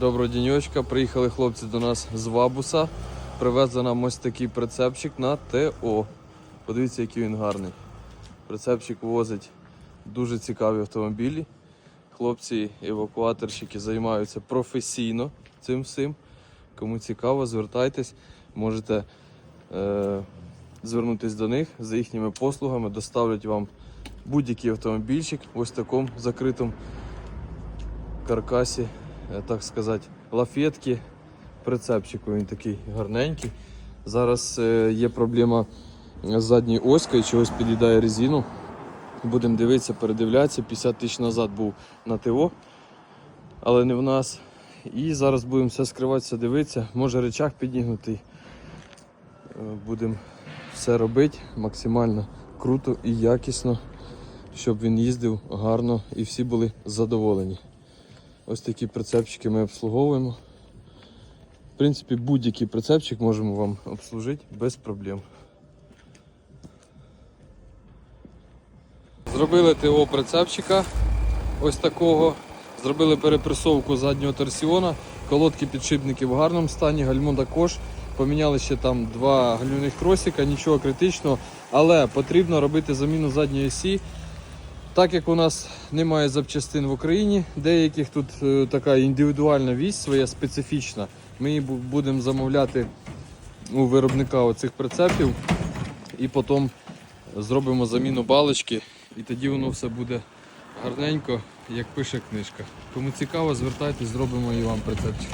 Доброго діньочка. Приїхали хлопці до нас з Вабуса. Привезли нам ось такий прицепчик на ТО. Подивіться, який він гарний. Прицепчик возить дуже цікаві автомобілі. Хлопці евакуаторщики займаються професійно цим всім. Кому цікаво, звертайтесь, можете е, звернутися до них за їхніми послугами, доставлять вам будь-який автомобільчик ось такому закритому каркасі, так сказати, лафетки. Прицепчику він такий гарненький. Зараз е, є проблема з задньою оською, чогось під'їдає резину. Будемо дивитися, передивлятися. 50 тисяч назад був на ТО, але не в нас. І зараз будемо все скривати, все дивитися. Може речах підігнутий. Е, Будемо все робити максимально круто і якісно, щоб він їздив гарно і всі були задоволені. Ось такі прицепчики ми обслуговуємо. В принципі, будь-який прицепчик можемо вам обслужити без проблем. Зробили ТО прицепчика ось такого. Зробили перепресовку заднього торсіона, колодки підшипники в гарному стані, гальмо також. Поміняли ще там два гальмівних тросика, нічого критичного, але потрібно робити заміну задньої осі. Так як у нас немає запчастин в Україні, деяких тут е, така індивідуальна вісь своя специфічна. Ми її будемо замовляти у виробника оцих прицепів і потім зробимо заміну балочки, і тоді воно все буде гарненько, як пише книжка. Кому цікаво, звертайтесь, зробимо і вам прицепчик.